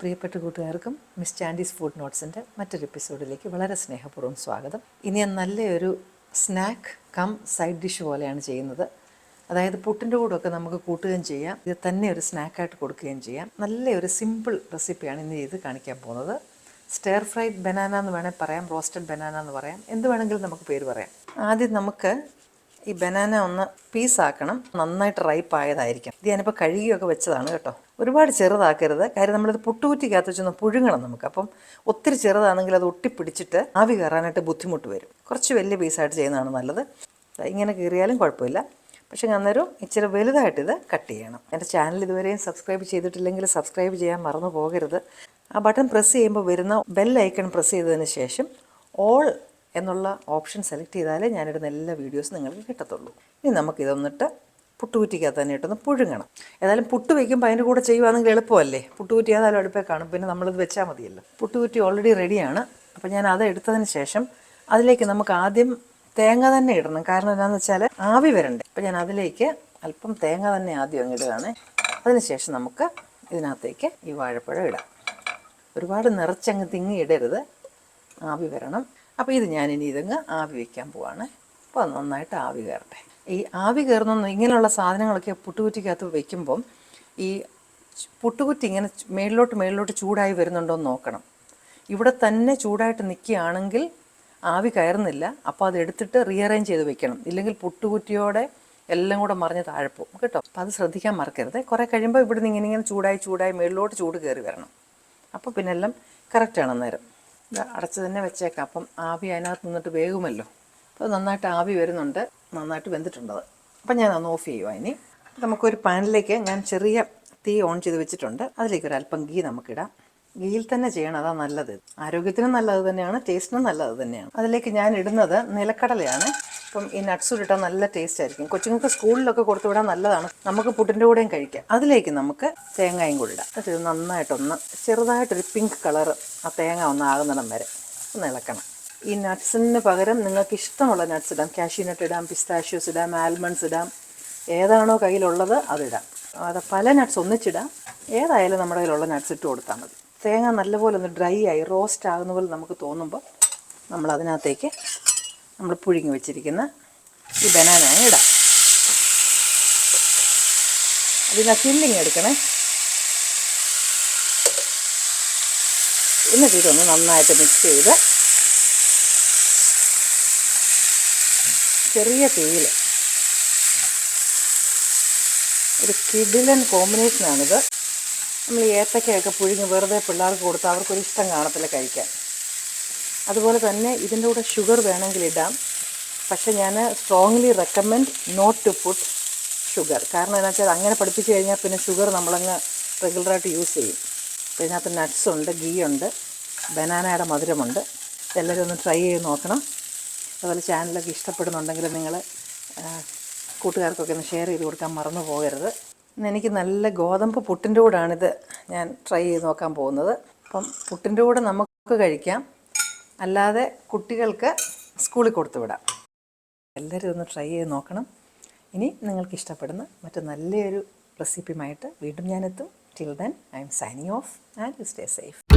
പ്രിയപ്പെട്ട കൂട്ടുകാർക്കും miss ചാൻഡീസ് food നോട്ട്സിന്റെ മറ്റൊരു എപ്പിസോഡിലേക്ക് വളരെ സ്നേഹപൂർവം സ്വാഗതം. ഇനി ഞാൻ നല്ലൊരു സ്നാക്ക് കം സൈഡ് ഡിഷ് പോലെയാണ് ചെയ്യുന്നത്. അതായത് പുട്ടിന്റെ കൂടെയൊക്കെ നമുക്ക് കൂട്ടുകയും ചെയ്യാം. ഇത് തന്നെ ഒരു സ്നാക്കായിട്ട് കൊടുക്കുകയും ചെയ്യാം. നല്ലൊരു സിമ്പിൾ റെസിപ്പിയാണ് ഇന്ന് ചെയ്ത് കാണിക്കാൻ പോകുന്നത്. സ്റ്റെയർ ഫ്രൈഡ് ബനാന എന്ന് വേണമെങ്കിൽ പറയാം റോസ്റ്റഡ് ബനാന എന്ന് പറയാം എന്ത് വേണമെങ്കിലും നമുക്ക് പേര് പറയാം. ആദ്യം നമുക്ക് ഈ ബനാന ഒന്ന് പീസാക്കണം നന്നായിട്ട് റൈപ്പ് ആയതായിരിക്കും ഇത് ഞാനിപ്പോൾ കഴുകിയൊക്കെ വെച്ചതാണ് കേട്ടോ. ഒരുപാട് ചെറുതാക്കരുത്. കാര്യം നമ്മളിത് പൊട്ടുകുറ്റിക്കകത്ത് വെച്ചൊന്ന് പുഴുങ്ങണം നമുക്ക്. അപ്പം ഒത്തിരി ചെറുതാണെങ്കിൽ അത് ഒട്ടിപ്പിടിച്ചിട്ട് ആവി കയറാനായിട്ട് ബുദ്ധിമുട്ട് വരും. കുറച്ച് വലിയ പീസായിട്ട് ചെയ്യുന്നതാണ് നല്ലത്. ഇങ്ങനെ കീറിയാലും കുഴപ്പമില്ല. പക്ഷേ അന്നേരം ഇച്ചിരി വലുതായിട്ട് ഇത് കട്ട് ചെയ്യണം. എന്റെ ചാനൽ ഇതുവരെയും സബ്സ്ക്രൈബ് ചെയ്തിട്ടില്ലെങ്കിൽ സബ്സ്ക്രൈബ് ചെയ്യാൻ മറന്നു പോകരുത്. ആ ബട്ടൺ പ്രസ് ചെയ്യുമ്പോൾ വരുന്ന ബെൽ ഐക്കൺ പ്രസ് ചെയ്തതിന് ശേഷം ഓൾ എന്നുള്ള ഓപ്ഷൻ സെലക്ട് ചെയ്താലേ ഞാനിടുന്ന എല്ലാ വീഡിയോസും നിങ്ങൾക്ക് കിട്ടത്തുള്ളൂ. ഇനി നമുക്കിതൊന്നിട്ട് പുട്ടുകുറ്റിക്കകത്ത് തന്നെ ഇട്ടൊന്ന് പുഴുങ്ങണം. ഏതായാലും പുട്ട് വയ്ക്കുമ്പോൾ അതിന്റെ കൂടെ ചെയ്യുവാണെങ്കിൽ എളുപ്പമല്ലേ? പുട്ടുകുറ്റി ഏതായാലും അടുപ്പേ കാണും പിന്നെ നമ്മളിത് വെച്ചാൽ മതിയല്ലോ. പുട്ടുകുറ്റി ഓൾറെഡി റെഡിയാണ് അപ്പോൾ ഞാൻ അത് എടുത്തതിന് ശേഷം അതിലേക്ക് നമുക്ക് ആദ്യം തേങ്ങ തന്നെ ഇടണം. കാരണം എന്താണെന്ന് വെച്ചാൽ ആവി വരണ്ടേ. അപ്പോൾ ഞാൻ അതിലേക്ക് അല്പം തേങ്ങ തന്നെ ആദ്യം അങ്ങിടുകയാണ് അതിനുശേഷം നമുക്ക് ഇതിനകത്തേക്ക് ഈ വാഴപ്പഴം ഇടാം. ഒരുപാട് നിറച്ചങ്ങ് തിങ്ങി ഇടരുത്. ആവി വരണം. അപ്പോൾ ഇത് ഞാൻ ഇനി ഇതങ്ങ് ആവി വയ്ക്കാൻ പോവാണ്. അപ്പോൾ അത് നന്നായിട്ട് ആവി കയറട്ടെ. ഈ ആവി കയറുന്ന ഇങ്ങനെയുള്ള സാധനങ്ങളൊക്കെ പുട്ടുകുറ്റിക്കകത്ത് വയ്ക്കുമ്പം ഈ പുട്ടുകുറ്റി ഇങ്ങനെ മേളിലോട്ട് മേളിലോട്ട് ചൂടായി വരുന്നുണ്ടോ എന്ന് നോക്കണം. ഇവിടെ തന്നെ ചൂടായിട്ട് നിൽക്കുകയാണെങ്കിൽ ആവി കയറുന്നില്ല. അപ്പോൾ അത് എടുത്തിട്ട് റീഅറേഞ്ച് ചെയ്ത് വെക്കണം. ഇല്ലെങ്കിൽ പുട്ടുകുറ്റിയോടെ എല്ലാം കൂടെ മറിഞ്ഞ് താഴെ പോകും. കേട്ടോ? അപ്പോൾ അത് ശ്രദ്ധിക്കാൻ മറക്കരുത്. കുറേ കഴിയുമ്പോൾ ഇവിടുന്ന് ഇങ്ങനെ ഇങ്ങനെ ചൂടായി ചൂടായി മേളിലോട്ട് ചൂട് കയറി വരണം. അപ്പോൾ പിന്നെ എല്ലാം കറക്റ്റാണ് അന്നേരം. അടച്ച് തന്നെ വെച്ചേക്കാം. അപ്പം ആവി അതിനകത്ത് നിന്നിട്ട് വേകുമല്ലോ അപ്പോൾ നന്നായിട്ട് ആവി വരുന്നുണ്ട്. നന്നായിട്ട് വെന്തിട്ടുണ്ടത് അപ്പം ഞാൻ ഒന്ന് ഓഫ് ചെയ്യുക ഇനി. നമുക്കൊരു പാനിലേക്ക് ഞാൻ ചെറിയ തീ ഓൺ ചെയ്ത് വെച്ചിട്ടുണ്ട്. അതിലേക്ക് ഒരു അല്പം ഗീ നമുക്കിടാം. ഗീയിൽ തന്നെ ചെയ്യണം അതാ നല്ലത്. ആരോഗ്യത്തിനും നല്ലത് തന്നെയാണ് ടേസ്റ്റിനും നല്ലത് തന്നെയാണ്. അതിലേക്ക് ഞാൻ ഇടുന്നത് നിലക്കടലയാണ്. അപ്പം ഈ നട്ട്സ് ഇട്ടാൽ നല്ല ടേസ്റ്റ് ആയിരിക്കും. കൊച്ചുങ്ങൾക്ക് സ്കൂളിലൊക്കെ കൊടുത്തു വിടാൻ നല്ലതാണ്. നമുക്ക് പുട്ടിന്റെ കൂടെയും കഴിക്കാം. അതിലേക്ക് നമുക്ക് തേങ്ങയും കൂടി ഇടാം. അത് നന്നായിട്ടൊന്ന് ചെറുതായിട്ടൊരു പിങ്ക് കളർ ആ തേങ്ങ ഒന്ന് ആകുന്നിടം വരെ. ഒന്ന് ഇളക്കണം. ഈ നട്ട്സിന് പകരം നിങ്ങൾക്ക് ഇഷ്ടമുള്ള നട്ട്സ് ഇടാം. കാഷ്യൂ നട്ട് ഇടാം പിസ്താഷ്യൂസ് ഇടാം ആൽമണ്ട്സ് ഇടാം. ഏതാണോ കയ്യിലുള്ളത് അതിടാം അത് പല നട്ട്സ് ഒന്നിച്ചിടാം. ഏതായാലും നമ്മുടെ കയ്യിലുള്ള നട്ട്സ് ഇട്ട് കൊടുത്താൽ മതി. തേങ്ങ നല്ലപോലെ ഒന്ന് ഡ്രൈ ആയി റോസ്റ്റ് ആകുന്ന പോലെ നമുക്ക് തോന്നുമ്പോൾ നമ്മൾ അതിനകത്തേക്ക് നമ്മൾ പുഴുങ്ങി വെച്ചിരിക്കുന്ന ഈ ബനാന ഇടാം. അതിന് ഫില്ലിങ് എടുക്കണേ. എന്നിട്ട് ഇതൊന്ന് നന്നായിട്ട് മിക്സ് ചെയ്ത് ചെറിയ തീയിൽ. ഒരു കിഡിലൻ കോമ്പിനേഷനാണിത് നമ്മൾ ഏത്തക്കയൊക്കെ പുഴുങ്ങി വെറുതെ പിള്ളേർക്ക് കൊടുത്താൽ അവർക്കൊരു ഇഷ്ടം കാണത്തില്ല കഴിക്കാൻ. അതുപോലെ തന്നെ ഇതിന്റെ കൂടെ ഷുഗർ വേണമെങ്കിൽ ഇടാം. പക്ഷേ ഞാൻ strongly recommend not to put sugar കാരണം എന്താ വെച്ചാൽ അങ്ങനെ പഠിപ്പിച്ചു കഴിഞ്ഞാൽ പിന്നെ ഷുഗർ നമ്മളങ്ങ് റെഗുലറായിട്ട് യൂസ് ചെയ്യും. അപ്പോൾ ഇതിനകത്ത് നട്ട്സ് ഉണ്ട് ഗീ ഉണ്ട് ബനാനയുടെ മധുരമുണ്ട്. എല്ലാവരും ഒന്ന് ട്രൈ ചെയ്ത് നോക്കണം. അതുപോലെ ചാനലൊക്കെ ഇഷ്ടപ്പെടുന്നുണ്ടെങ്കിൽ നിങ്ങൾ കൂട്ടുകാർക്കൊക്കെ ഒന്ന് ഷെയർ ചെയ്ത് കൊടുക്കാൻ മറന്നു പോകരുത്. ഇന്ന് എനിക്ക് നല്ല ഗോതമ്പ് പുട്ടിന്റെ കൂടാണിത് ഞാൻ ട്രൈ ചെയ്ത് നോക്കാൻ പോകുന്നത്. അപ്പം പുട്ടിന്റെ കൂടെ നമുക്ക് കഴിക്കാം. അല്ലാതെ കുട്ടികൾക്ക് സ്കൂളിൽ കൊടുത്തു വിടാം. എല്ലാവരും ഒന്ന് ട്രൈ ചെയ്ത് നോക്കണം. ഇനി നിങ്ങൾക്ക് ഇഷ്ടപ്പെടുന്ന മറ്റു നല്ലൊരു റെസിപ്പിയുമായിട്ട് വീണ്ടും ഞാനെത്തും till then I am signing off and you stay safe